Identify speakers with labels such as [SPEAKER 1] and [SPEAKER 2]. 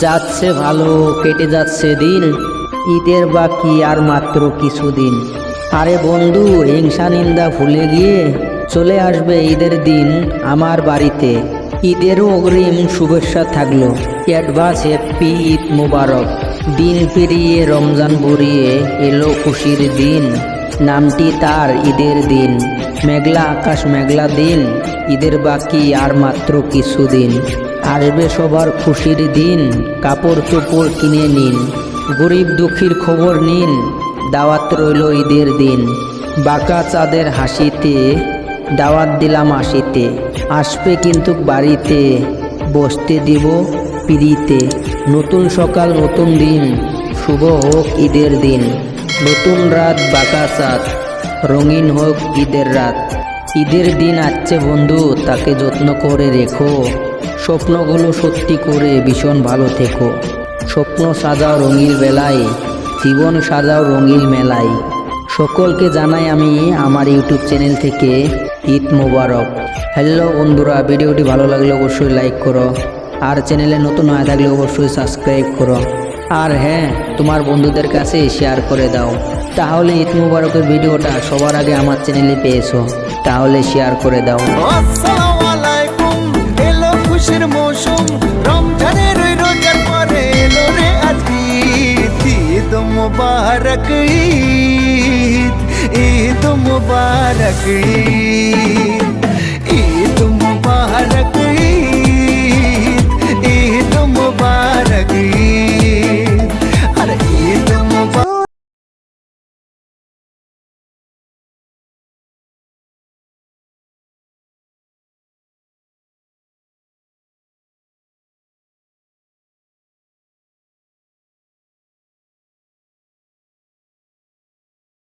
[SPEAKER 1] যাচ্ছে ভালো, কেটে যাচ্ছে দিন। ঈদের বাকি আর মাত্র কিছুদিন। আরে বন্ধু, হিংসা নিন্দা ভুলে গিয়ে চলে আসবে ঈদের দিন আমার বাড়িতে। ঈদেরও অগ্রিম শুভেচ্ছা থাকল। Advance happy Eid Mubarak. দিন পেরিয়ে রমজান বুড়িয়ে এলো খুশির দিন। নামটি তার ঈদের দিন। মেঘলা আকাশ, মেঘলা দিন। ঈদের বাকি আর মাত্র কিছুদিন। আসবে সবার খুশির দিন কাপড় চোপড় কিনে নিন, গরিব দুঃখীর খবর নিন, দাওয়াত রইল ঈদের দিন। বাঁকা চাঁদের হাসিতে, দাওয়াত দিলাম আসিতে আসবে কিন্তু বাড়িতে, বসতে দিব পিড়িতে। নতুন সকাল, নতুন দিন, শুভ হোক ঈদের দিন। নতুন রাত, বাঁকা চাঁদ, রঙিন হোক ঈদের রাত। ঈদের দিন আসছে বন্ধু, তাকে যত্ন করে রেখো। স্বপ্নগুলো সত্যি করে ভীষণ ভালো থেকো। স্বপ্ন সাজাও রঙিল বেলায়, জীবন সাজাও রঙিল মেলায়। সকলকে জানাই আমি আমার ইউটিউব চ্যানেল থেকে ঈদ মোবারক। হ্যালো বন্ধুরা, ভিডিওটি ভালো লাগলে অবশ্যই লাইক করো। আর চ্যানেলে নতুন হয়ে থাকলে অবশ্যই সাবস্ক্রাইব করো। আর হ্যাঁ তোমার বন্ধুদের কাছে শেয়ার করে দাও। তাহলে ঈদ মোবারকের ভিডিওটা সবার আগে আমার চ্যানেলে পেয়েছ। তাহলে শেয়ার করে দাও।
[SPEAKER 2] মুবারক ঈদ ঈদ মুবারক ঈদ